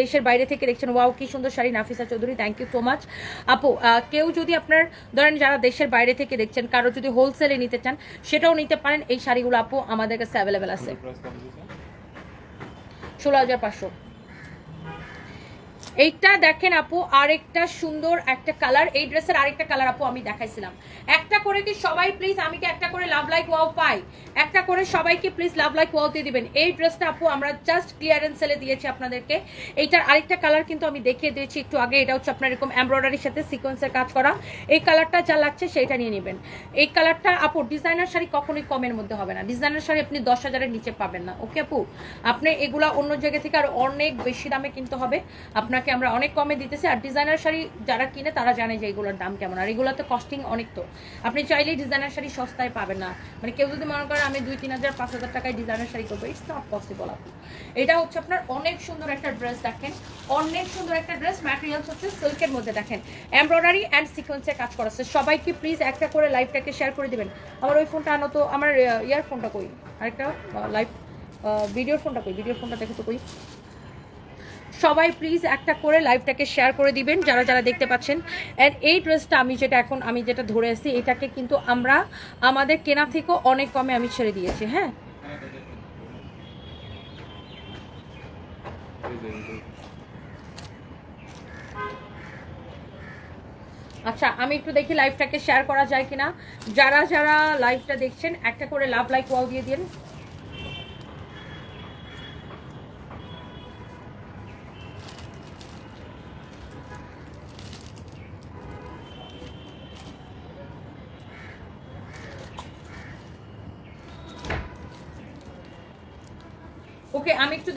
দেশের বাইরে থেকে দেখছেন, ওয়াও, কি সুন্দর sari Nafisa Chowdhury thank you so much আপু কেউ যদি আপনার, ধরেন যারা দেশের বাইরে থেকে দেখছেন, কারও যদি হোলসেলে নিতে চান, সেটাও নিতে পারেন। এই শাড়িগুলো আপু আমাদের কাছে অ্যাভেলেবেল আছে। ষোলো হাজার পাঁচশো। এইটা দেখেন আপু, আরেকটা সুন্দর একটা কালার এই ড্রেসের আরেকটা কালার আপু আমি দেখাইছিলাম। একটা করে কি সবাই প্লিজ আমি কি একটা করে লাভ লাইক ওয়াও পাই? একটা করে সবাইকে প্লিজ লাভ লাইক ওয়াও দিয়ে দিবেন। এই ড্রেসটা আপু আমরা জাস্ট ক্লিয়ারেন্স সেলে দিয়েছি আপনাদেরকে। এইটার আরেকটা কালার কিন্তু আমি দেখিয়ে দিয়েছি একটু আগে। এটা হচ্ছে আপনার এরকম এমব্রয়ডারির সাথে সিকোয়েন্সের কাজ করা। এই কালারটা যা লাগছে সেইটা নিয়ে নেবেন। এই কালারটা আপু ডিজাইনার শাড়ি কখনোই কমের মধ্যে হবে না। ডিজাইনার শাড়ি আপনি দশ হাজারের নিচে পাবেন না। ওকে আপু? আপনি এগুলা অন্য জায়গা থেকে আর অনেক বেশি দামে কিনতে হবে। আপনাকে আমরা অনেক কমে দিতেছি। আর ডিজাইনার শাড়ি যারা কিনে, তারা জানে যে এগুলোর দাম কেমন। আর এগুলোতে কস্টিং অনেক তো। আপনি চাইলেই ডিজাইনার শাড়ি সস্তায় পাবেন না। মানে কেউ যদি মনে করেন আমি দুই তিন হাজার, পাঁচ হাজার টাকায় ডিজাইনার শাড়ি করব ইটস নট পসিবল আপু। এটা হচ্ছে আপনার অনেক সুন্দর একটা ড্রেস দেখেন। অনেক সুন্দর একটা ড্রেস ম্যাটেরিয়ালস হচ্ছে সিল্কের মধ্যে দেখেন। এমব্রয়ডারি অ্যান্ড সিকোয়েন্সে কাজ করাচ্ছে সবাইকে প্লিজ একটা করে লাইভটাকে শেয়ার করে দিবেন। আমার ওই ফোনটা আনো তো, আমার ইয়ারফোনটা কই? আরেকটা লাইভ ভিডিওর ফোনটা কই? ভিডিওর ফোনটা দেখে তো কই? সবাই প্লিজ একটা করে লাইভটাকে শেয়ার করে দিবেন, যারা যারা দেখতে পাচ্ছেন। অ্যান্ড এই ড্রেসটা আমি যেটা এখন, আমি যেটা ধরে আছি, এটাকে কিন্তু আমরা আমাদের কেনা থেকেও অনেক কমে আমি ছেড়ে দিয়েছি হ্যাঁ। আচ্ছা আমি একটু দেখি লাইভটাকে শেয়ার করা যায় কিনা। যারা যারা লাইভটা দেখছেন, একটা করে লাভ লাইক ওয়াও দিয়ে দিন।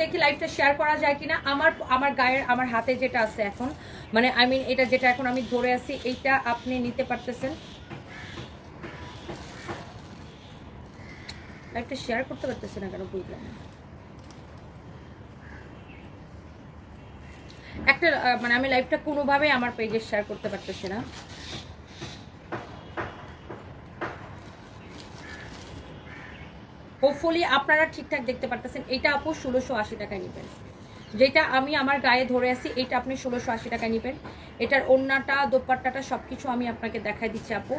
দেখি লাইভটা শেয়ার করা যায় কিনা। আমার আমার গায়ের, আমার হাতে যেটা আছে এখন মানে আই মিন এটা যেটা এখন আমি ধরে আছি, এইটা আপনি নিতে পারতেছেন। লাইভটা শেয়ার করতে পারতেছে না কেন, বুঝলাম একটা মানে আমি লাইভটা কোনোভাবে আমার পেজে শেয়ার করতে পারতেছি না। হোপফুলি আপনারা ঠিকঠাক দেখতে পারতেছেন। এটা আপু ষোলোশো আশি টাকায় নেবেন। যেটা আমি আমার গায়ে ধরে আছি, এটা আপনি ষোলোশো আশি টাকায় নেবেন। এটার ওন্নাটা দোপাট্টাটা সব কিছু আমি আপনাকে দেখাই দিচ্ছি আপু।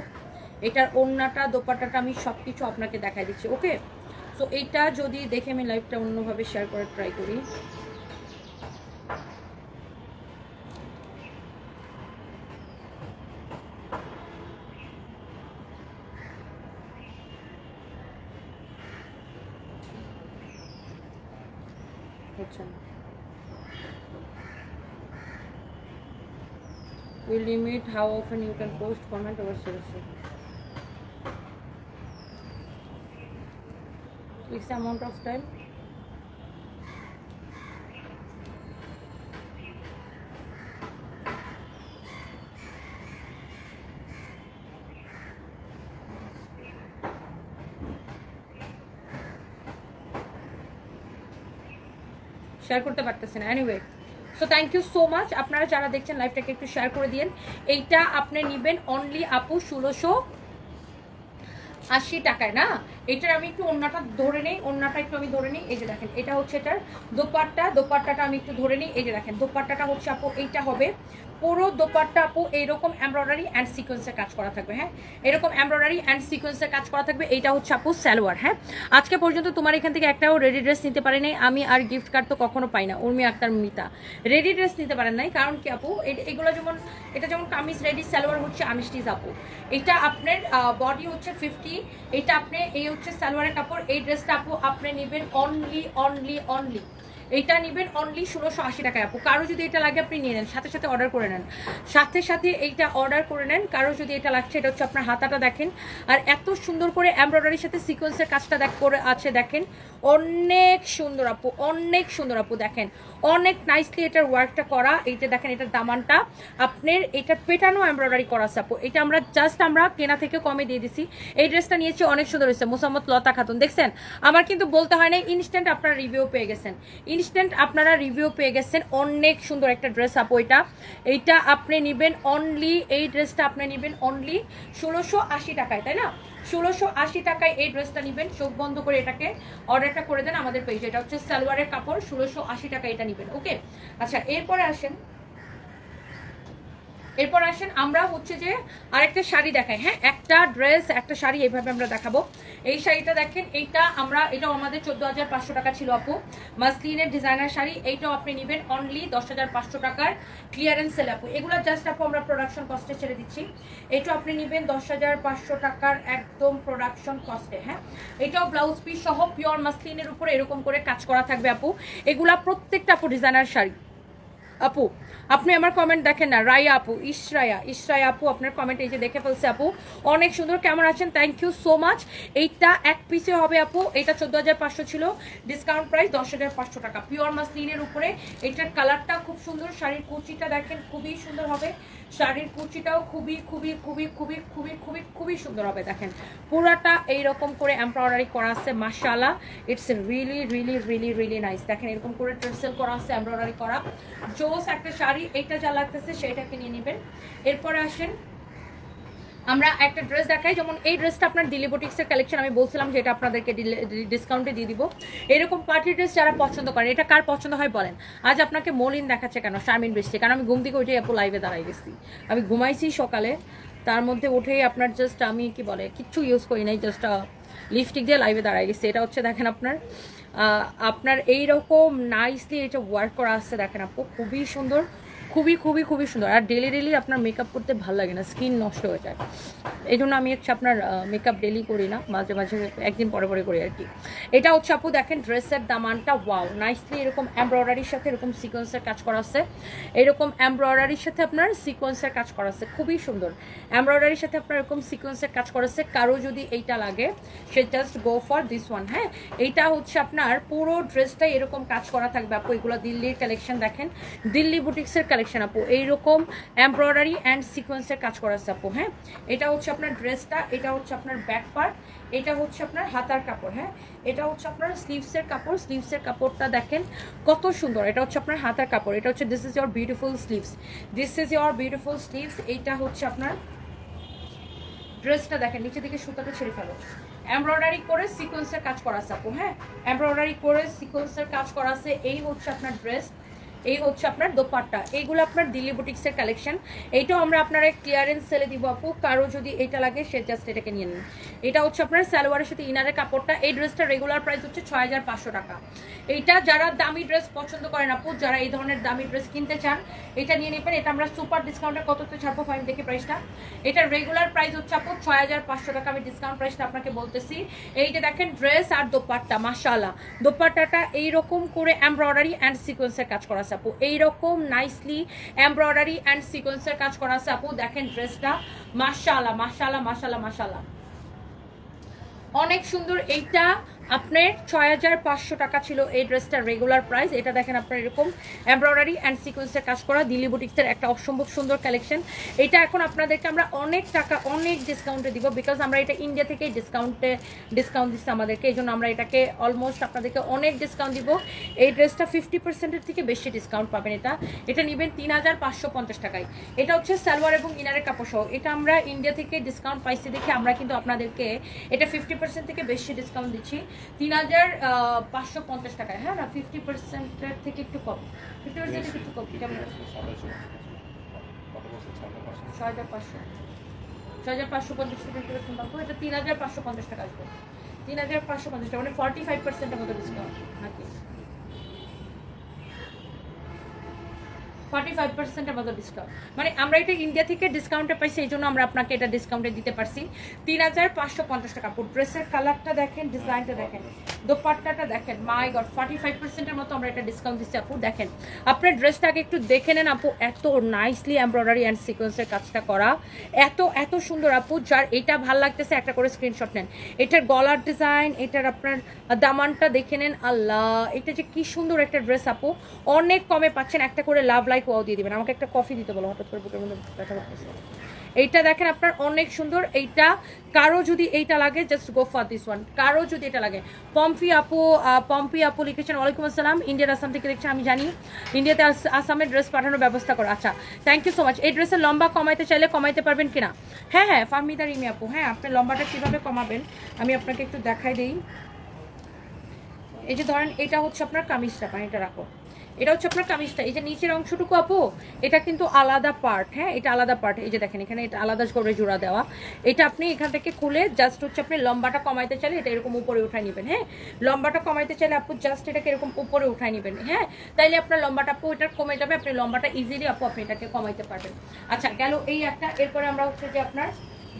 এটার ওন্নাটা দোপাট্টাটা আমি সব কিছু আপনাকে দেখাই দিচ্ছি, ওকে? তো এইটা যদি দেখে আমি লাইভটা অন্যভাবে শেয়ার করার ট্রাই করি হচ্ছে না We limit how often you can post, comment or seriously. Fix amount of time. Share করতে পারতেছেন anyway so thank you so much আপনারা যারা দেখছেন লাইভটাকে একটু শেয়ার করে দিন এইটা আপনি নেবেন অনলি আপু ষোলোশো আশি টাকায়, না? এটার আমি একটু অন্যটা ধরে নিই, অন্যটা একটু আমি ধরে নিই। এই যে দেখেন, এটা হচ্ছে এটার দোপাট্টা। দোপাট্টাটা আমি একটু ধরে নিই। এই যে দেখেন, দোপাট্টাটা হচ্ছে আপু, এইটা হবে পুরো দোপাট্টা আপু এইরকম এমব্রয়ডারি অ্যান্ড সিকোয়েন্সের কাজ করা থাকবে হ্যাঁ? এরকম এমব্রয়ডারি অ্যান্ড সিকোয়েন্সের কাজ করা থাকবে, এইটা হচ্ছে আপু সালোয়ার হ্যাঁ? আজকে পর্যন্ত তোমার এখান থেকে একটাও রেডি ড্রেস নিতে পারি নাই, আমি আর গিফট কার্ড তো কখনো পাই না, উর্মি আক্তার মিতা। রেডি ড্রেস নিতে পারেন নাই, কারণ কি আপু এগুলো যেমন, এটা যেমন কামিজ রেডি সালোয়ার হচ্ছে আমিষ্টিজ আপু। এটা আপনার বডি হচ্ছে ফিফটি এটা আপনি, এই হচ্ছে সালোয়ারের কাপড়, এই ড্রেসটা আপু আপনি নেবেন অনলি অনলি অনলি এইটা নেবেন অনলি ষোলোশো আশি টাকায় আপু। কারও যদি এটা লাগে আপনি নিয়ে নেন, সাথে সাথে অর্ডার করে নেন। সাথে সাথে এইটা অর্ডার করে নেন, কারও যদি এটা লাগছে, এটা হচ্ছে আপনার হাতাটা দেখেন। আর এত সুন্দর করে এমব্রয়ডারির সাথে সিকোয়েন্সের কাজটা দেখ করে আছে, দেখেন। অনেক সুন্দর আপু, অনেক সুন্দর আপু, দেখেন। অনেক নাইসলি এটার ওয়ার্কটা করা। এইটা দেখেন এটার দামানটা। আপনার এটা পেটানো এমব্রয়ডারি করা সাপো এটা আমরা জাস্ট আমরা কেনা থেকে কমে দিয়ে দিছি। এই ড্রেসটা নিয়েছি অনেক সুন্দর হয়েছে। মোসাম্মদ লতা খাতুন। দেখছেন? আমার কিন্তু বলতে হয় না ইনস্ট্যান্ট আপনারা রিভিউ পেয়ে গেছেন। ইনস্ট্যান্ট আপনারা রিভিউ পেয়ে গেছেন। অনেক সুন্দর একটা ড্রেস আপো এটা। এইটা আপনি নেবেন অনলি এই ড্রেসটা আপনি নেবেন অনলি ষোলোশো আশি টাকায়, তাই না? ষোলোশো আশি টাকায় এই ড্রেসটা নেবেন। চোখ বন্ধ করে এটাকে অর্ডারটা করে দেন আমাদের পেজে এটা হচ্ছে সালোয়ারের কাপড়, ষোলোশো আশি টাকা এটা নেবেন ওকে আচ্ছা এরপরে আসেন এরপর আসেন আমরা হচ্ছে যে আরেকটা শাড়ি দেখাই হ্যাঁ? একটা ড্রেস একটা শাড়ি এইভাবে আমরা দেখাবো। এই শাড়িটা দেখেন, এইটা আমরা, এটাও আমাদের চোদ্দ হাজার পাঁচশো টাকা ছিল আপু। মাসলিনের ডিজাইনার শাড়ি, এইটাও আপনি নেবেন অনলি দশ হাজার পাঁচশো টাকার ক্লিয়ারেন্স সেল আপু। এগুলো জাস্ট আপু আমরা প্রোডাকশন কস্টে ছেড়ে দিচ্ছি। এটাও আপনি নেবেন দশ হাজার পাঁচশো টাকার একদম প্রোডাকশন কস্টে হ্যাঁ? এটাও ব্লাউজ পিস সহ পিওর মাসলিনের উপরে এরকম করে কাজ করা থাকবে আপু। এগুলা প্রত্যেকটা আপু ডিজাইনার শাড়ি। আপু, আপনি আমার কমেন্ট দেখেন না। রায়া আপু ইসরায়া ইশরায়া আপু, আপনার কমেন্ট এই যে দেখে ফেলছে আপু। অনেক সুন্দর, কেমন আছেন? থ্যাংক ইউ সো মাচ এইটা এক পিসে হবে আপু। এটা চোদ্দ হাজার পাঁচশো ছিল। ডিসকাউন্ট প্রাইস দশ হাজার পাঁচশো টাকা। পিওর মাসলিনের উপরে। এটার কালারটা খুব সুন্দর। শাড়ির কুচিটা দেখেন, খুবই সুন্দর হবে। শাড়ির কুচিটাও খুবই খুবই খুবই খুবই খুবই খুবই খুবই সুন্দর হবে, দেখেন। পুরাটা এইরকম করে এমব্রয়ডারি করা আছে মাশালা it's really really really really nice দেখেন, এরকম করে ট্রেসেল করা আছে এমব্রয়ডারি করা। জোস একটা শাড়ি এইটা যা লাগতেছে সেটাকে নিয়ে নেবেন। এরপরে আসেন আমরা একটা ড্রেস দেখাই, যেমন এই ড্রেসটা আপনার দিল্লি বুটিক্সের কালেকশন আমি বলছিলাম যে এটা আপনাদেরকে ডিসকাউন্টে দিয়ে দিব। এরকম পার্টি ড্রেস যারা পছন্দ করে, এটা কার পছন্দ হয় বলেন? আজ আপনাকে মলিন দেখাচ্ছে কেন শারমিন বৃষ্টি? কারণ আমি ঘুম থেকে উঠে আপু লাইভে দাঁড়াই গেছি। আমি ঘুমাইছি সকালে, তার মধ্যে উঠেই আপনার জাস্ট আমি কি বলে, কিচ্ছু ইউজ করি নাই জাস্ট লিপস্টিক দিয়ে লাইভে দাঁড়াই গেছি। এটা হচ্ছে দেখেন আপনার আপনার এইরকম নাইসলি এটা ওয়ার্ক করা আসছে দেখেন আপু, খুবই সুন্দর। খুবই খুবই খুবই সুন্দর। আর ডেলি ডেলি আপনার মেকআপ করতে ভালো লাগে না স্কিন নষ্ট হয়ে যায়। এই জন্য আমি হচ্ছে আপনার মেকআপ ডেলি করি না, মাঝে মাঝে একদিন পরে পরে করি আর কি। এটা হচ্ছে আপু দেখেন ড্রেসের দামানটা ওয়াও নাইসলি এরকম এমব্রয়ডারির সাথে এরকম সিকোয়েন্সের কাজ করা আছে। এরকম এমব্রয়ডারির সাথে আপনার সিকোয়েন্সের কাজ করা আছে। খুবই সুন্দর। এমব্রয়ডারির সাথে আপনার এরকম সিকোয়েন্সের কাজ করা আছে। কারও যদি এইটা লাগে, সে just go for this one হ্যাঁ? এইটা হচ্ছে আপনার পুরো ড্রেসটাই এরকম কাজ করা থাকবে আপু। এগুলো দিল্লির কালেকশন দেখেন। দিল্লি বুটিক্সের কালেকশন আপু। এইরকম এমব্রয়ডারি অ্যান্ড সিকোয়েন্সের কাজ করা আছে আপু হ্যাঁ? এটা হচ্ছে আপনার ড্রেসটা এটা হচ্ছে আপনার ব্যাক পার্ট এটা হচ্ছে আপনার হাতার কাপড় হ্যাঁ? এটা হচ্ছে আপনার স্লিভসের কাপড় স্লিভসের কাপড়টা দেখেন কত সুন্দর। এটা হচ্ছে আপনার হাতার কাপড়, এটা হচ্ছে this is your beautiful sleeves this is your beautiful sleeves এইটা হচ্ছে আপনার ড্রেসটা দেখেন, নিচে দিকে সুতাটা ছেড়ে ফেলো। এমব্রয়ডারি করে সিকোয়েন্সের কাজ করা আছে আপু হ্যাঁ? এমব্রয়ডারি করে সিকোয়েন্সের কাজ করা আছে, এই হচ্ছে আপনার ড্রেস এই হচ্ছে আপনার দোপাট্টা। এইগুলো আপনার দিল্লি বুটিক্সের কালেকশন এইটাও আমরা আপনার ক্লিয়ারেন্স সেলে দিব আপু। কারও যদি এটা লাগে, সে জাস্ট এটাকে নিয়ে নিন। এটা হচ্ছে আপনার সালোয়ারের সাথে ইনারের কাপড়টা। এই ড্রেসটা রেগুলার প্রাইস হচ্ছে ছয় হাজার পাঁচশো টাকা। এইটা যারা দামি ড্রেস পছন্দ করেন আপু যারা এই ধরনের দামি ড্রেস কিনতে চান, এটা নিয়ে নেবেন। এটা আমরা সুপার ডিসকাউন্টে কততে ছাড়বো ফাইন দেখি প্রাইসটা এটা রেগুলার প্রাইস হচ্ছে আপু ছয় হাজার পাঁচশো টাকা। আমি ডিসকাউন্ট প্রাইসটা আপনাকে বলতেছি। এইটা দেখেন ড্রেস আর দোপাট্টা, মাশাআল্লাহ। দোপাট্টাটা এইরকম করে এমব্রয়ডারি অ্যান্ড সিকোয়েন্সের কাজ করা আছে আপু। এইরকম নাইসলি এমব্রয়ডারি অ্যান্ড সিকোয়েন্সের কাজ করা আছে আপু। দেখেন ড্রেসটা মাশাআল্লাহ মাশাআল্লাহ মাশাআল্লাহ মাশাআল্লাহ। অনেক সুন্দর। এইটা আপনার ছয় হাজার পাঁচশো টাকা ছিল এই ড্রেসটার রেগুলার প্রাইস এটা দেখেন আপনার এরকম এমব্রয়ডারি অ্যান্ড সিকোয়েন্সের কাজ করা, দিল্লি বুটিক্সের একটা অসম্ভব সুন্দর কালেকশন এটা এখন আপনাদেরকে আমরা অনেক টাকা, অনেক ডিসকাউন্টে দিব বিকজ আমরা এটা ইন্ডিয়া থেকেই ডিসকাউন্টে ডিসকাউন্ট দিচ্ছে আমাদেরকে। এই জন্য আমরা এটাকে অলমোস্ট আপনাদেরকে অনেক ডিসকাউন্ট দিব। এই ড্রেসটা ফিফটি পার্সেন্টের থেকে বেশি ডিসকাউন্ট পাবেন এটা। এটা নেবেন তিন হাজার পাঁচশো পঞ্চাশ টাকায়। এটা হচ্ছে সালোয়ার এবং ইনারের কাপড় সহ। এটা আমরা ইন্ডিয়া থেকে ডিসকাউন্ট পাইছি দেখে আমরা কিন্তু আপনাদেরকে এটা ফিফটি পার্সেন্ট থেকে বেশি ডিসকাউন্ট দিচ্ছি। তিন হাজার পাঁচশো পঞ্চাশ টাকায়। হ্যাঁ না ফিফটি পার্সেন্টের থেকে একটু কম। ফিফটি পার্সেন্ট একটু কম। কেমন? ছয় হাজার পাঁচশো। ছয় হাজার পাঁচশো পঞ্চাশ টাকা ফিফটি পাবো। এটা তিন হাজার পাঁচশো পঞ্চাশ টাকা আসবে। তিন হাজার পাঁচশো পঞ্চাশ টাকা মানে ফর্টি ফাইভ পার্সেন্টের মতো ডিসকাউন্ট নাকি? ফর্টি ফাইভ পার্সেন্টের মতো ডিসকাউন্ট মানে আমরা এটা ইন্ডিয়া থেকে ডিসকাউন্টে পাইছি এই জন্য আমরা আপনাকে এটা ডিসকাউন্টে দিতে পারছি। তিন হাজার পাঁচশো পঞ্চাশ টাকা। ড্রেসের কালারটা দেখেন ডিজাইনটা দেখেন, দোপাট্টাটা দেখেন। মাই গড ফর্টি ফাইভ পার্সেন্টের মতো আমরা এটা ডিসকাউন্ট দিচ্ছি। আপু, দেখেন, আপনার ড্রেসটাকে একটু দেখে নেন আপু, এত নাইসলি এমব্রয়ডারি অ্যান্ড সিকোয়েন্সের কাজটা করা। এত এত সুন্দর আপু, যার এটা ভালো লাগতেছে, একটা করে স্ক্রিনশট নেন। এটার গলার ডিজাইন এটার আপনার দামানটা দেখে নেন। আল্লাহ, এটা যে কি সুন্দর একটা ড্রেস আপু। অনেক কমে পাচ্ছেন, একটা করে লাভ লাইক ওয়াও দিয়ে দিবেন। আমাকে একটা কফি দিতে বলো, হঠাৎ করে বুকের মধ্যে ব্যথা করতেছে। এইটা দেখেন আপনার অনেক সুন্দর। এইটা কারও যদি এইটা লাগে just go for this one কারও যদি এটা লাগে। পম্পি আপু পম্পি আপু লিখেছেন, ওয়ালাইকুম আসসালাম। ইন্ডিয়ার আসাম থেকে লিখছেন আমি জানি। ইন্ডিয়াতে আসামের ড্রেস পাঠানোর ব্যবস্থা করো। আচ্ছা থ্যাংক ইউ সো মাচ এই ড্রেসের লম্বা কমাইতে চাইলে কমাইতে পারবেন কিনা? হ্যাঁ হ্যাঁ ফাহমিদা রিমি আপু। হ্যাঁ আপনি লম্বাটা কীভাবে কমাবেন? আমি আপনাকে একটু দেখাই দিই। এই যে ধরেন, এটা হচ্ছে আপনার কামিজটা পানিটা রাখো। এটা হচ্ছে আপনার কামিজটা। এই যে নিচের অংশটুকু আপু, এটা কিন্তু আলাদা পার্ট হ্যাঁ? এটা আলাদা পার্ট এই যে দেখেন, এখানে এটা আলাদা করে জোড়া দেওয়া। এটা আপনি এখান থেকে খুলে জাস্ট হচ্ছে আপনি লম্বাটা কমাইতে চাইলে এটা এরকম উপরে উঠাই নেবেন হ্যাঁ? লম্বাটা কমাইতে চাইলে আপু জাস্ট এটাকে এরকম উপরে উঠাই নেবেন হ্যাঁ? তাইলে আপনার লম্বাটা আপু, এটা কমে যাবে, আপনি লম্বাটা ইজিলি আপু আপনি এটাকে কমাইতে পারবেন। আচ্ছা গেল এই একটা। এরপরে আমরা হচ্ছে যে আপনার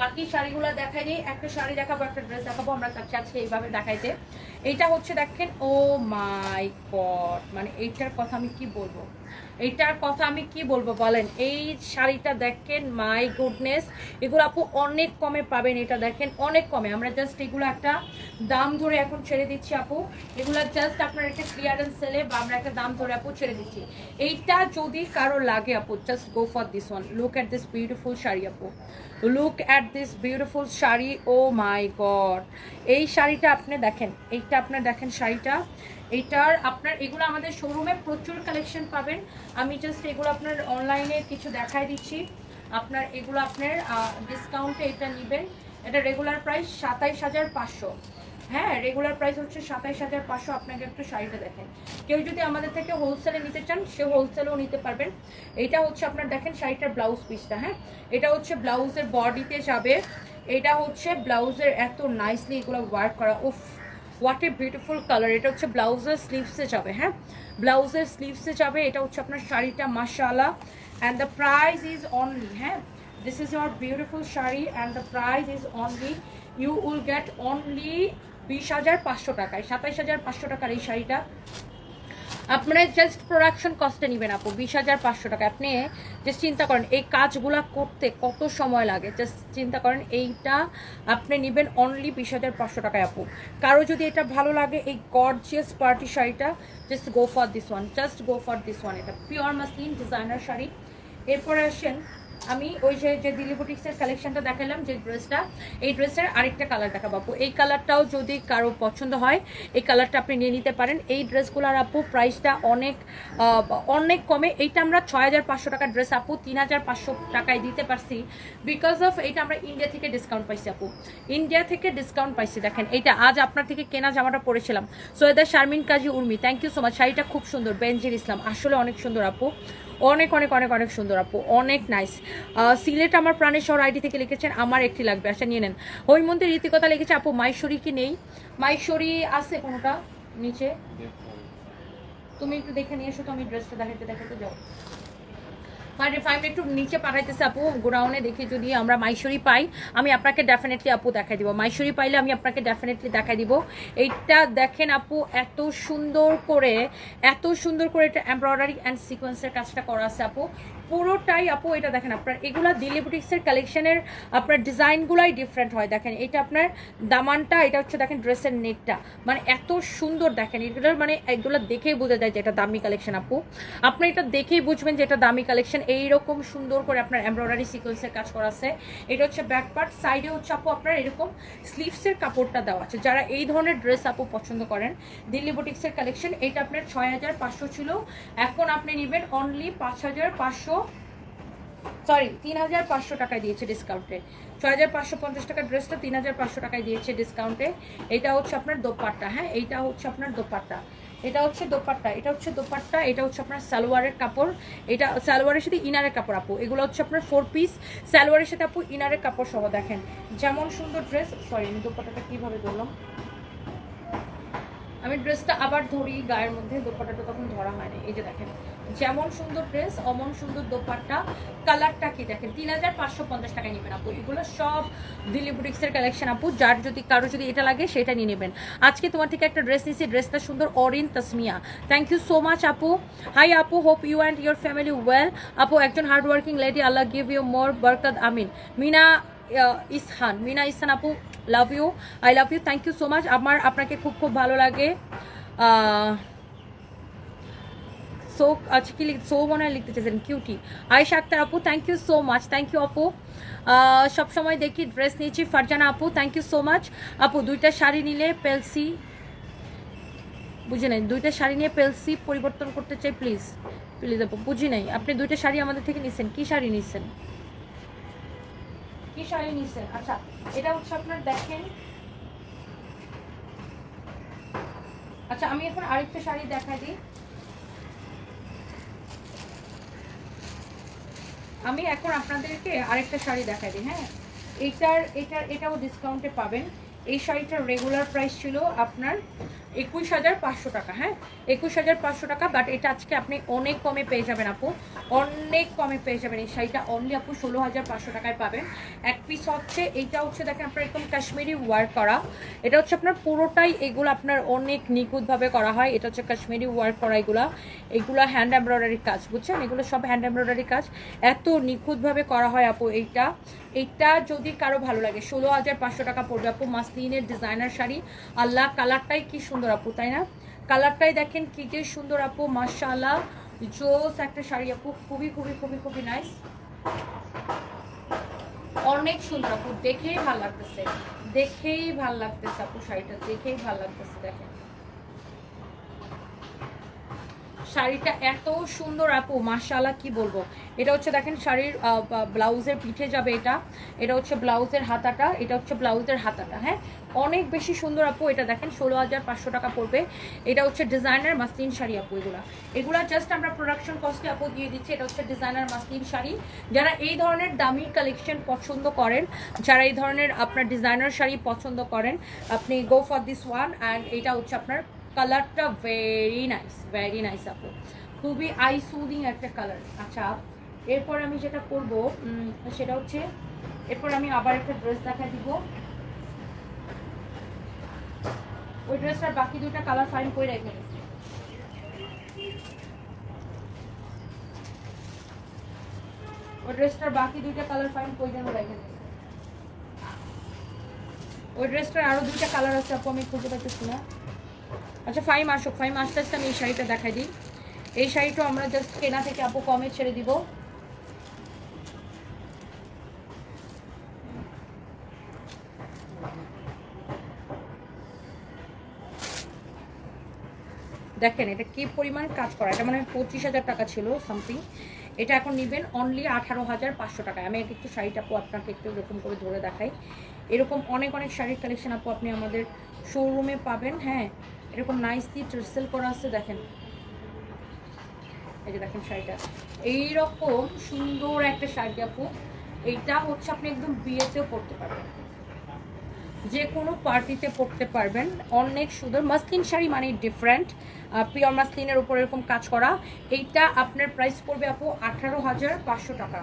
বাকি শাড়িগুলো দেখাই নিই, একটা শাড়ি দেখাবো, একটা ড্রেস দেখাবো, আমরা চাচ্ছি আজকে এইভাবে দেখাইতে। এইটা হচ্ছে দেখেন, ও মাই গড মানে এইটার কথা আমি কি বলব? এইটার কথা আমি কি বলব বলেন? এই শাড়িটা দেখেন, মাই গুডনেস, এগুলো আপু অনেক কমে পাবেন, এটা দেখেন, অনেক কমে। আমরা জাস্ট এগুলো একটা দাম ধরে এখন ছেড়ে দিচ্ছি আপু। এগুলো জাস্ট আপনার একটা ক্লিয়ারেন্স সেলে বা আমরা একটা দাম ধরে আপু ছেড়ে দিচ্ছি। এইটা যদি কারও লাগে আপু just go for this one look at this beautiful sari আপু। Look at this beautiful sari oh my god এই শাড়িটা আপনি দেখেন, এইটা আপনার দেখেন শাড়িটা। এইটার আপনার, এগুলো আমাদের শোরুমে প্রচুর কালেকশন পাবেন। আমি জাস্ট এগুলো আপনার অনলাইনে কিছু দেখাই দিচ্ছি। আপনার, এগুলো আপনার ডিসকাউন্টে এটা নেবেন। এটা রেগুলার প্রাইস সাতাইশ হাজার পাঁচশো। হ্যাঁ রেগুলার প্রাইস হচ্ছে সাতাইশ হাজার পাঁচশো। আপনাকে একটু শাড়িটা দেখেন। কেউ যদি আমাদের থেকে হোলসেলে নিতে চান, সে হোলসেলেও নিতে পারবেন। এটা হচ্ছে আপনার দেখেন শাড়িটার ব্লাউজ পিসটা হ্যাঁ? এটা হচ্ছে ব্লাউজের বডিতে যাবে। এটা হচ্ছে ব্লাউজের এত নাইসলি এগুলো ওয়ার্ক করা। উফ হোয়াট এ বিউটিফুল কালার এটা হচ্ছে ব্লাউজের স্লিভসে যাবে হ্যাঁ? ব্লাউজের স্লিভসে যাবে। এটা হচ্ছে আপনার শাড়িটা মাশালা and the price is only হ্যাঁ? This is your beautiful sari and the price is only you will get only বিশ হাজার পাঁচশো টাকায়, সাতাইশ হাজার পাঁচশো টাকার এই শাড়িটা। আপনারা জাস্ট প্রোডাকশন কস্টে নেবেন আপু, বিশ হাজার পাঁচশো টাকা আপনি জাস্ট চিন্তা করেন, এই কাজগুলা করতে কত সময় লাগে? জাস্ট চিন্তা করেন, এইটা আপনি নেবেন অনলি বিশ হাজার পাঁচশো টাকায় আপু। কারও যদি এটা ভালো লাগে, এই গর্জিয়াস পার্টি শাড়িটা just go for this one just go for this one এটা পিওর মাসলিন ডিজাইনার শাড়ি। এরপরে আসেন আমি ওই যে যে দিল্লি বুটিক্সের কালেকশনটা দেখালাম, যে ড্রেসটা এই ড্রেসের আরেকটা কালার দেখাবো আপু। এই কালারটাও যদি কারও পছন্দ হয়, এই কালারটা আপনি নিয়ে নিতে পারেন। এই ড্রেসগুলোর আপু প্রাইসটা অনেক অনেক কমে। এইটা আমরা ছয় হাজার পাঁচশো টাকার ড্রেস আপু, তিন হাজার পাঁচশো টাকায় দিতে পারছি। বিকজ অফ এইটা আমরা ইন্ডিয়া থেকে ডিসকাউন্ট পাইছি আপু। ইন্ডিয়া থেকে ডিসকাউন্ট পাইছি, দেখেন। এইটা আজ আপনার থেকে কেনা জামাটা পরেছিলাম। Syeda Sharmin Kazi Urmi thank you so much শাড়িটা খুব সুন্দর বেঞ্জির ইসলাম। আসলে অনেক সুন্দর আপু। অনেক অনেক অনেক অনেক সুন্দর আপু, অনেক নাইস সিলেট আমার প্রাণের শহর আইডি থেকে লিখেছেন, আমার একটি লাগবে আচ্ছা নিয়ে নেন। হৈমন্তের রীতিকতা লিখেছে, আপু মাইশ্বরী কি নেই? মাইশ্বরী আছে কোনোটা? নিচে? তুমি একটু দেখে নিয়ে এসো, তো আমি ড্রেসটা দেখাতে দেখাতে যাও মানে ফাইভ একটু নিচে পাঠাইতেছে আপু, গোডাউনে দেখি যদি আমরা মাইশরি পাই, আমি আপনাকে ডেফিনেটলি আপু দেখাই দিব। মাইশরি পাইলে আমি আপনাকে ডেফিনেটলি দেখাই দিব। এইটা দেখেন আপু, এত সুন্দর করে, এত সুন্দর করে এটা এমব্রয়ডারি অ্যান্ড সিকোয়েন্সের কাজটা করা আছে আপু। পুরোটাই আপু এটা দেখেন, আপনার এগুলা দিল্লি বুটিক্সের কালেকশনের আপনার ডিজাইনগুলাই ডিফারেন্ট হয়। দেখেন, এটা আপনার দামানটা, এটা হচ্ছে দেখেন ড্রেসের নেকটা মানে এত সুন্দর দেখেন এগুলোর মানে এগুলো দেখেই বোঝা যায় যে এটা দামি কালেকশন আপু। আপনি এটা দেখেই বুঝবেন যে এটা দামি কালেকশন এইরকম সুন্দর করে আপনার এমব্রয়ডারি সিকোয়েন্সের কাজ করা আছে। এটা হচ্ছে ব্যাক পার্ট সাইডে হচ্ছে আপু আপনার এরকম স্লিভসের কাপড়টা দেওয়া আছে। যারা এই ধরনের ড্রেস আপু পছন্দ করেন দিল্লি বুটিক্সের কালেকশন এটা আপনার ছয় হাজার পাঁচশো ছিল। এখন আপনি নেবেন অনলি পাঁচ হাজার পাঁচশো সরি তিন হাজার পাঁচশো টাকায় দিয়েছে ডিসকাউন্টে ছয় হাজার পাঁচশো পঞ্চাশ টাকার ড্রেসটা তিন হাজার পাঁচশো টাকায় দিয়েছে ডিসকাউন্টে এটা হচ্ছে আপনার দোপাট্টা হ্যাঁ? এইটা হচ্ছে আপনার দোপাট্টা। এটা হচ্ছে দোপাট্টা, এটা হচ্ছে দোপাট্টা, এটা হচ্ছে আপনার সালোয়ারের কাপড়। এটা সালোয়ারের সাথে ইনারের কাপড় আপু, এগুলো হচ্ছে আপনার ফোর পিস সালোয়ারের সাথে আপু ইনারের কাপড় সহ দেখেন। যেমন সুন্দর ড্রেস সরি আমি দোপাট্টাটা কীভাবে ধরলাম? আমি ড্রেসটা আবার ধরি গায়ের মধ্যে, দোপাট্টাটা তখন ধরা হয়নি এই যে দেখেন যেমন সুন্দর ড্রেস অমন সুন্দর দোপাট্টা। কালারটা কি দেখেন? তিন হাজার পাঁচশো পঞ্চাশ টাকায় নেবেন আপু। এগুলো সব দিল্লি বুটিক্সের কালেকশন আপু। যার যদি, কারও যদি এটা লাগে, সেটা নিয়ে নেবেন। আজকে তোমার থেকে একটা ড্রেস নিয়েছি। ড্রেসটা সুন্দর Orin Tasmia thank you so much আপু। হাই আপু hope you and your family well আপু, একজন hard working lady Allah give you more বরকত, আমিন। মিনা ইসহান। মিনা, ইসহান আপু love you I love you thank you so much আমার, আপনাকে খুব খুব ভালো লাগে। সো আচ্ছা কি সো মনে লিখতে চেয়েছেন কিউটি আয়েশা আক্তার আপু thank you so much thank you আপু। সবসময় দেখি ড্রেস নিয়েছি, ফারজানা আপু থ্যাংক ইউ সো মাচ আপু, দুইটা শাড়ি নিলে পেলসি, বুঝে নেই, দুইটা শাড়ি নিয়ে পেলসি পরিবর্তন করতে চাই প্লিজ প্লিজ আপু, বুঝি নাই। আপনি দুইটা শাড়ি আমাদের থেকে নিচ্ছেন কি শাড়ি নিচ্ছেন কি শাড়ি নিচ্ছেন আচ্ছা এটা হচ্ছে আপনার দেখেন। আচ্ছা আমি এখন আরেকটা শাড়ি দেখা দিই। আমি এখন আপনাদেরকে আরেকটা শাড়ি দেখাই দিই হ্যাঁ? এইটার এটার, এটাও ডিসকাউন্টে পাবেন। এই শাড়িটার রেগুলার প্রাইস ছিল আপনার একুশ হাজার পাঁচশো টাকা হ্যাঁ? একুশ হাজার পাঁচশো টাকা বাট এটা আজকে আপনি অনেক কমে পেয়ে যাবেন আপু। অনেক কমে পেয়ে যাবেন। এই শাড়িটা অনলি আপু ষোলো হাজার পাঁচশো টাকায় পাবেন। এক পিস হচ্ছে, এইটা হচ্ছে দেখেন আপনার একদম কাশ্মীরি ওয়ার্ক করা। এটা হচ্ছে আপনার পুরোটাই এগুলো আপনার অনেক নিখুঁতভাবে করা হয়। এটা হচ্ছে কাশ্মীরি ওয়ার্ক করা এগুলা। এগুলো হ্যান্ড এমব্রয়ডারি কাজ, বুঝছেন? এগুলো সব হ্যান্ড এমব্রয়ডারি কাজ। এত নিখুঁতভাবে করা হয় আপু এইটা। এইটা যদি কারও ভালো লাগে, ষোলো হাজার পাঁচশো টাকা পড়বে আপু। মাসলিনের ডিজাইনার শাড়ি। আল্লাহ কালারটাই কি সুন্দর। আপু, তাই না? কালারটাই দেখেন কি যে সুন্দর আপু, মাশাআল্লাহ। জোস একটা শাড়ি আপু, খুবই খুবই খুবই খুবই নাইস অনেক সুন্দর আপু, দেখেই ভালো লাগতেছে। দেখেই ভালো লাগতেছে আপু শাড়িটা, দেখেই ভালো লাগতেছে, দেখেন। শাড়িটা এত সুন্দর আপু, মাশাআল্লাহ, কি বলব? এটা হচ্ছে দেখেন শাড়ির ব্লাউজের পিঠে যাবে এটা। এটা হচ্ছে ব্লাউজের হাতাটা, এটা হচ্ছে ব্লাউজের হাতাটা হ্যাঁ? অনেক বেশি সুন্দর আপু, এটা দেখেন, ষোলো হাজার পাঁচশো টাকা পড়বে। এটা হচ্ছে ডিজাইনার মাসলিন শাড়ি আপু, এগুলা। এগুলা জাস্ট আমরা প্রোডাকশন কস্টে আপু দিয়ে দিচ্ছি, এটা হচ্ছে ডিজাইনার মাসলিন শাড়ি। যারা এই ধরনের দামি কালেকশন পছন্দ করেন, যারা এই ধরনের আপনার ডিজাইনার শাড়ি পছন্দ করেন, আপনি go for this one and এটা হচ্ছে আপনার কালারটা ভেরি নাইস ভেরি নাইস আপু। খুবই আই সুদিং একটা কালার আচ্ছা এরপর আমি যেটা করব সেটা হচ্ছে, এরপর আমি আবার একটা ড্রেস দেখা দিব। ওই ড্রেসটার বাকি দুইটা কালার ফাইন করে রেখে ওই ড্রেসটার বাকি দুইটা কালার ফাইন করে যেন রেখে ওই ড্রেসটার আরও দুইটা কালার আছে আপু, আমি খুঁজে পাচ্ছি না। আচ্ছা ফাইম আসুক ফাইম আস্তে আস্তে আমি এই শাড়িটা দেখাই দিই। এই শাড়িটা আমরা জাস্ট কেনা থেকে আপু কমে ছেড়ে দিব। দেখেন, এটা কি পরিমাণ কাজ করা? এটা মানে পঁচিশ হাজার টাকা ছিল সামথিং এটা এখন নেবেন অনলি আঠারো হাজার পাঁচশো টাকায় আমি একটু শাড়িটা আপু আপনাকে একটু এরকম করে ধরে দেখাই। এরকম অনেক অনেক শাড়ির কালেকশন আপু আপনি আমাদের শোরুমে পাবেন হ্যাঁ। এরকম নাইস দিয়ে ট্রেসেল করা আছে, দেখেন। এই যে দেখেন শাড়িটা। এইরকম সুন্দর একটা শাড়ি আপু, এইটা হচ্ছে আপনি একদম বিয়েতেও পরতে পারবেন। যে কোনো পার্টিতে পরতে পারবেন। অনেক সুন্দর। মাসলিন শাড়ি মানে ডিফারেন্ট পিওর মাসলিনের উপর এরকম কাজ করা। এইটা আপনার প্রাইস পড়বে আপু আঠারো হাজার পাঁচশো টাকা।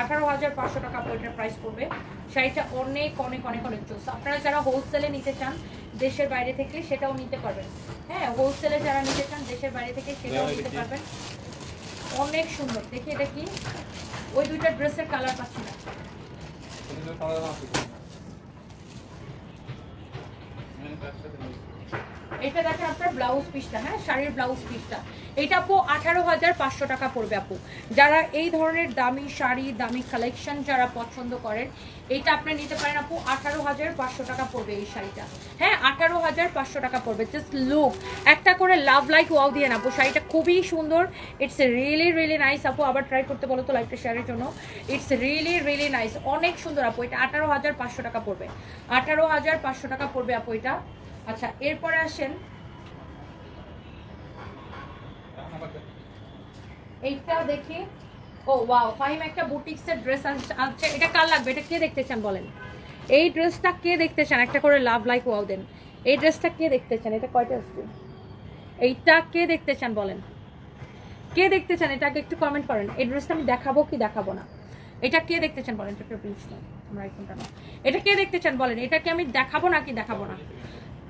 আঠারো হাজার পাঁচশো টাকা আপু এটার প্রাইস পড়বে। শাড়িটা অনেক অনেক অনেক অনেক চলছে। আপনারা যারা হোলসেলে নিতে চান দেশের বাইরে থেকে সেটাও নিতে পারবেন। হ্যাঁ হোলসেলে যারা নিতে চান দেশের বাইরে থেকে সেটাও নিতে পারবেন। অনেক সুন্দর। দেখি এটা কি ওই দুইটা ড্রেসের কালার পাচ্ছি না। এটা দেখেন আপনার ব্লাউজ পিসটা হ্যাঁ শাড়ির ব্লাউজ পিসটা। এটা আপু আঠারো হাজার পাঁচশো টাকা পড়বে আপু। যারা এই ধরনের দামি শাড়ি, দামি কালেকশন যারা পছন্দ করেন, এটা আপনি নিতে পারেন আপু আঠারো হাজার পাঁচশো টাকা পড়বে এই শাড়িটা। হ্যাঁ আঠারো হাজার পাঁচশো টাকা পড়বে। জাস্ট লুক একটা করে লাভ লাইক ওয়াও দিয়ে আপু, শাড়িটা খুবই সুন্দর। ইটস রিয়েলি রিয়েলি নাইস আপু। আবার ট্রাই করতে বলো তো লাইফটা শেয়ারের জন্য। ইটস রিয়েলি রিয়েলি নাইস অনেক সুন্দর আপু। এটা আঠারো হাজার পাঁচশো টাকা পড়বে। আঠারো হাজার পাঁচশো টাকা পড়বে আপু এটা। আচ্ছা এরপরে আসেন। এইটা দেখি। ও, ওয়াও, ফাহিম একটা বুটিক্সের ড্রেস আনছে এটা কার লাগবে? এটা কে দেখতে চান বলেন? এই ড্রেসটা কে দেখতে চান? একটা করে লাভ লাইক ওয়াও দেন। এই ড্রেসটা কে দেখতে চান? এটা কয়টা আসছে এইটা কে দেখতে চান বলেন? কে দেখতে চান? এটাকে একটু কমেন্ট করেন। এই ড্রেসটা আমি দেখাবো কি দেখাবো না? এটা কে দেখতে চান বলেন? এটা না এটা কে দেখতে চান বলেন? এটাকে আমি দেখাবো নাকি দেখাবো না?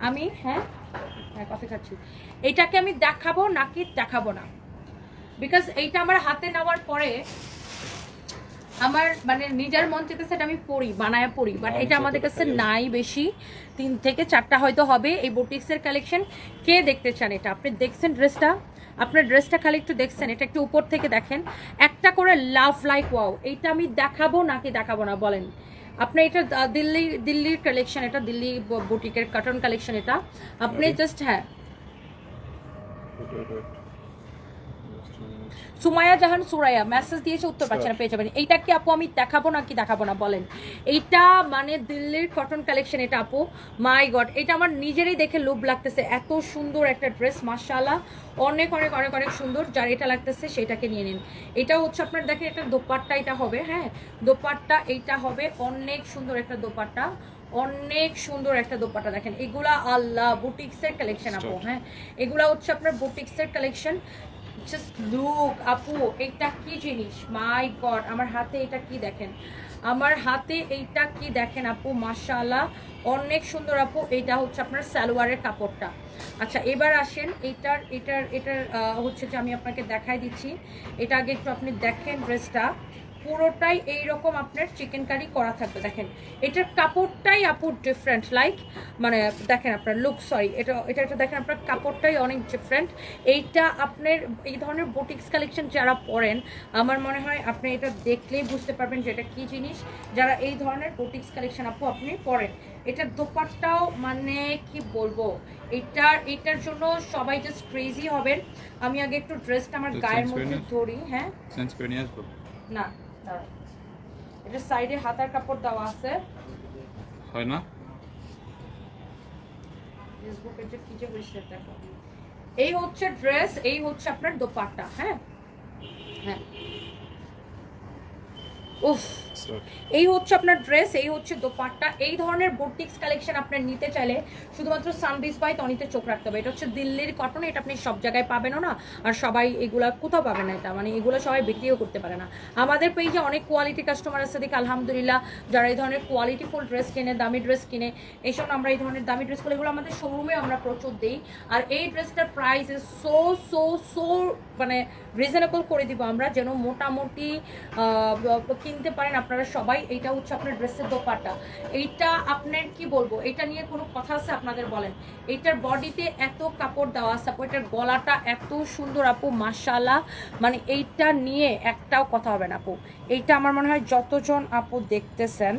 আমি হ্যাঁ? হ্যাঁ কফি খাচ্ছি। এটাকে আমি দেখাবো নাকি দেখাবো না? বিকজ এইটা আমার হাতে নেওয়ার পরে আমার মানে নিজের মন চেতে সেটা আমি পড়ি বানায় পড়ি। বাট এটা আমাদের কাছে নাই বেশি। তিন থেকে চারটা হয়তো হবে। এই বুটিক্সের কালেকশন কে দেখতে চান এটা? আপনি দেখছেন ড্রেসটা আপনার ড্রেসটা খালি একটু দেখছেন। এটা একটু উপর থেকে দেখেন। একটা করে লাভ লাইক ওয়াও এইটা আমি দেখাবো নাকি দেখাবো না? বলেন। আপনি এটা দিল্লি দিল্লির কালেকশন এটা দিল্লি বুটিকের কার্টন কালেকশন এটা। আপনি জাস্ট হ্যাঁ। সুমায়া জাহান সুরাইয়া মেসেজ দিয়েছে উত্তর পাচ্ছে না পেয়ে যাবেন। এইটা কি আপু আমি দেখাবো না কি দেখাবো না বলেন। এইটা মানে দিল্লির কটন কালেকশন এটা আপু। মাই গড এটা আমার নিজেরই দেখে লোভ লাগতেছে। এত সুন্দর একটা ড্রেস মাশাআল্লাহ। অনেক অনেক অনেক অনেক সুন্দর। যার এটা লাগতেছে সেটাকে নিয়ে নিন। এটা হচ্ছে আপনার দেখেন এটা দোপাট্টা এটা হবে হ্যাঁ? দোপাট্টা এইটা হবে। অনেক সুন্দর একটা দোপাট্টা। অনেক সুন্দর একটা দোপাট্টা দেখেন। এগুলা আল্লাহ বুটিক্সের কালেকশন আপু হ্যাঁ? এগুলা হচ্ছে আপনার বুটিক্সের কালেকশন জাস্ট লুক আপু এটা কি জিনিস? মাই গড আমার হাতে এটা কি দেখেন? আমার হাতে এইটা কি দেখেন, আপু? মাশাআল্লাহ, অনেক সুন্দর আপু। এইটা হচ্ছে আপনার সালোয়ারের কাপড়টা। আচ্ছা এবার আসেন, এটার এটার এটার হচ্ছে যে আমি আপনাকে দেখাই দিচ্ছি। এটা আগে একটু আপনি দেখেন ড্রেসটা পুরোটাই এই রকম আপনার চিকেন কারি করা থাকবে দেখেন। এটার কাপড়টাই আপু ডিফারেন্ট লাইক মানে দেখেন আপনার লুক সরি এটা এটা এটা দেখেন আপনার কাপড়টাই অনেক ডিফারেন্ট এইটা আপনার এই ধরনের বুটিক্স কালেকশন যারা পরেন আমার মনে হয় আপনি এটা দেখলেই বুঝতে পারবেন যে এটা কী জিনিস। যারা এই ধরনের বুটিক্স কালেকশন আপু আপনি পরেন এটার দোপারটাও মানে কি বলব এটার এটার জন্য সবাই জাস্ট ক্রেজি হবেন। আমি আগে একটু ড্রেসটা আমার গায়ের মধ্যে ধরি হ্যাঁ? না। দাঁড়াও এটা সাইডে হাতার কাপড় দেওয়া আছে। হয় না? ফেসবুকের যে কি যে হয়েছে দেখো। এই হচ্ছে ড্রেস এই হচ্ছে আপনার দোপাট্টা হ্যাঁ? হ্যাঁ। উফ। এই হচ্ছে আপনার ড্রেস এই হচ্ছে দোপাট্টা, এই ধরনের বোটিক্স কালেকশন আপনার নিতে চাইলে শুধুমাত্র সানবিস বাই তনিতে চোখ রাখতে হবে। এটা হচ্ছে দিল্লির কটন এটা আপনি সব জায়গায় পাবেনও না, আর সবাই এগুলা কোথাও পাবে না এটা। মানে এগুলো সবাই বিক্রিও করতে পারে না। আমাদের পেজে অনেক কোয়ালিটি কাস্টমার আছে, দেখি, আলহামদুলিল্লাহ, যারা এই ধরনের কোয়ালিটিফুল ড্রেস কিনে, দামি ড্রেস কিনে এইসব আমরা এই ধরনের দামি ড্রেসগুলো এগুলো আমাদের শোরুমে আমরা প্রচুর দিই। আর এই ড্রেসটার প্রাইস সো সো সো মানে রিজনেবল করে দিব। আমরা যেন মোটামুটি কিনতে পারেন আপনারা সবাই। এইটা হচ্ছে আপনার ড্রেসের দোপাটা এইটা আপনার কি বলব? এটা নিয়ে কোনো কথা আছে আপনাদের বলেন? এইটার বডিতে এত কাপড় দেওয়া আছে আপু। এটার গলাটা এত সুন্দর আপু মাশাল্লাহ মানে এইটা নিয়ে একটাও কথা হবে না আপু। এইটা আমার মনে হয় যতজন আপু দেখতেছেন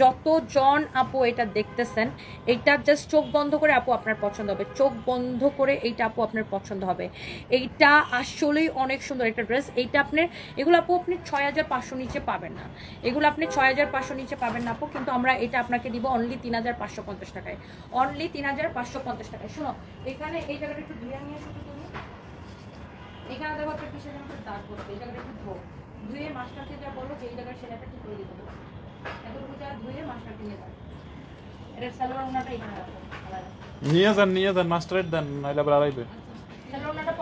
যতজন আপু এটা দেখতেছেন এইটা জাস্ট চোখ বন্ধ করে আপু আপনার পছন্দ হবে। চোখ বন্ধ করে এইটা আপু আপনার পছন্দ হবে। এইটা আসলেই অনেক সুন্দর একটা ড্রেস এইটা আপনার, এগুলো আপু আপনি ছয় হাজার পাঁচশো নিচে পাবেন না। এগুলো আপনি ছয় হাজার পাঁচশো নিচে পাবেন না আপু, কিন্তু আমরা এটা আপনাকে দিব অনলি তিন হাজার পাঁচশো পঞ্চাশ টাকায়। অনলি তিন হাজার পাঁচশো পঞ্চাশ টাকায়। শোনো, এখানে এই জায়গাটা একটু ধুয়ে নিয়ে তো তুমি? এখানে দেখো একটা দাগ পড়ছে, এই জায়গাটা একটু ধো ধুয়ে মাছটাকে যা বলো যে এই জায়গায় সেলাইটা ঠিক করে দিতে বলো এতটুকু যা ধুয়ে মাছটাকে নিয়ে দাও এটা সালোয়ার ওনাটা এখানে রাখো আলাদা। নিয়ে যান নিয়ে যান মাস্টারের দেন নাইলে আবার আড়াইবে সালোয়ারটা পরে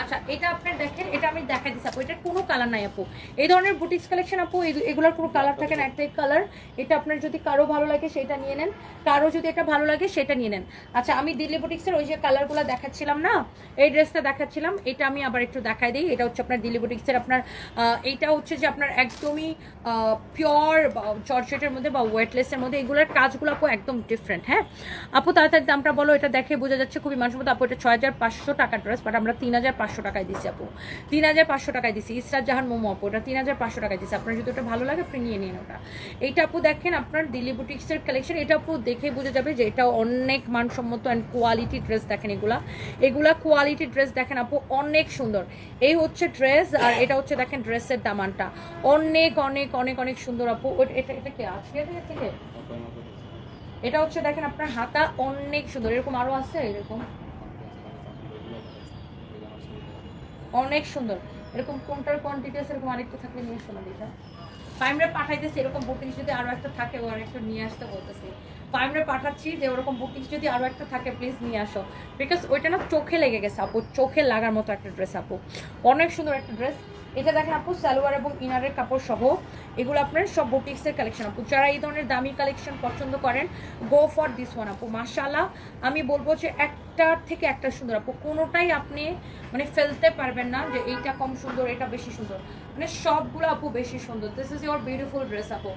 আচ্ছা এটা আপনার দেখেন এটা আমি দেখাই দিচ্ছি আপু। এটার কোনো কালার নাই আপু। এই ধরনের বুটিক্স কালেকশন আপু এগুলোর কোনো কালার থাকে না একটাই কালার এটা আপনার যদি কারও ভালো লাগে সেটা নিয়ে নেন। কারও যদি এটা ভালো লাগে সেটা নিয়ে নেন। আচ্ছা আমি দিল্লি বুটিক্সের ওই যে কালারগুলো দেখাচ্ছিলাম না এই ড্রেসটা দেখাচ্ছিলাম। এটা আমি আবার একটু দেখাই দিই। এটা হচ্ছে আপনার দিল্লি বুটিক্সের আপনার এইটা হচ্ছে যে আপনার একদমই পিওর জর্জেটের মধ্যে বা ওয়েটলেসের মধ্যে এগুলোর কাজগুলো আপু একদম ডিফারেন্ট হ্যাঁ? আপু তাড়াতাড়ি দামটা বলো এটা দেখে বোঝা যাচ্ছে খুবই মানসম্মত। আপু এটা ছয় হাজার পাঁচশো টাকার ড্রেস বাট আমরা তিন হাজার পাঁচশো টাকায় দিচ্ছি আপু। তিন হাজার পাঁচশো টাকায় দিচ্ছি ইসরাত জাহান, মোমো আপু, ওটা তিন হাজার পাঁচশো টাকায় দিচ্ছি আপনার যদি ওটা ভালো লাগে, আপনি নিয়ে নিন ওটা। এইটা আপু দেখেন, আপনার দিল্লি বুটিক্সের কালেকশন এটা আপু দেখে বোঝা যাবে যে এটা অনেক মানসম্মত অ্যান্ড কোয়ালিটি ড্রেস দেখেন এগুলা। এগুলা কোয়ালিটি ড্রেস দেখেন আপু, অনেক সুন্দর। এই হচ্ছে ড্রেস আর এটা হচ্ছে দেখেন ড্রেসের দামানটা। অনেক অনেক অনেক অনেক সুন্দর আপু। এটা এটা কি? আজকে থেকে? এটা হচ্ছে দেখেন আপনার হাতা, অনেক সুন্দর। এরকম আরও আছে? এরকম? অনেক সুন্দর। এরকম কোনটার কোয়ান্টিটি আছে এরকম আরেকটু থাকলে নিয়ে আসো না দিদা পাইমরা পাঠাইতেছি, এরকম বুকিং যদি আরও একটা থাকে ও একটু নিয়ে আসতে বলতেছি। পাইমরা পাঠাচ্ছি যে ওরকম বুকিং যদি আরও একটা থাকে প্লিজ নিয়ে আসো। বিকজ ওইটা না চোখে লেগে গেছে, আপু। চোখে লাগার মতো একটা ড্রেস আপু। অনেক সুন্দর একটা ড্রেস এটা দেখেন আপু, সালোয়ার এবং ইনারের কাপড় সহ। এগুলো আপনার সব বুটিক্সের কালেকশন আপু। যারা এই ধরনের দামি কালেকশন পছন্দ করেন গো ফর দিস ওয়ান আপু। মাশাল্লাহ আমি বলব যে একটার থেকে একটা সুন্দর আপু। কোনোটাই আপনি মানে ফেলতে পারবেন না যে এইটা কম সুন্দর, এটা বেশি সুন্দর। মানে সবগুলো আপু বেশি সুন্দর। This is your beautiful dress আপু।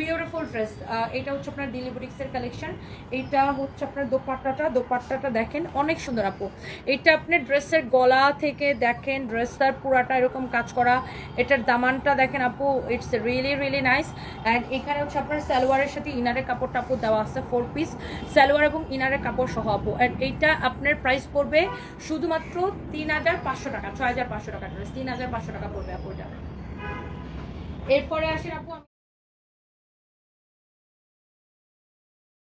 বিউটিফুল ড্রেস এটা হচ্ছে আপনার দিল্লি বুটিক্সের কালেকশন এটা হচ্ছে আপনার দোপাট্টাটা। দোপাট্টাটা দেখেন, অনেক সুন্দর আপু। এটা আপনি ড্রেসের গলা থেকে দেখেন ড্রেসটার পুরাটা এরকম কাজ করা। এটার দামানটা দেখেন আপু it's really really nice and এখানে হচ্ছে আপনার সালোয়ারের সাথে ইনারের কাপড়টা টাপড় দেওয়া আছে ফোর পিস সালোয়ার এবং ইনারের কাপড় সহ আপু। অ্যান্ড এইটা আপনার প্রাইস পড়বে শুধুমাত্র তিন হাজার পাঁচশো টাকা, ছয় হাজার পাঁচশো টাকা ড্রেস তিন হাজার পাঁচশো টাকা পড়বে আপু এটা। এরপরে আসেন আপু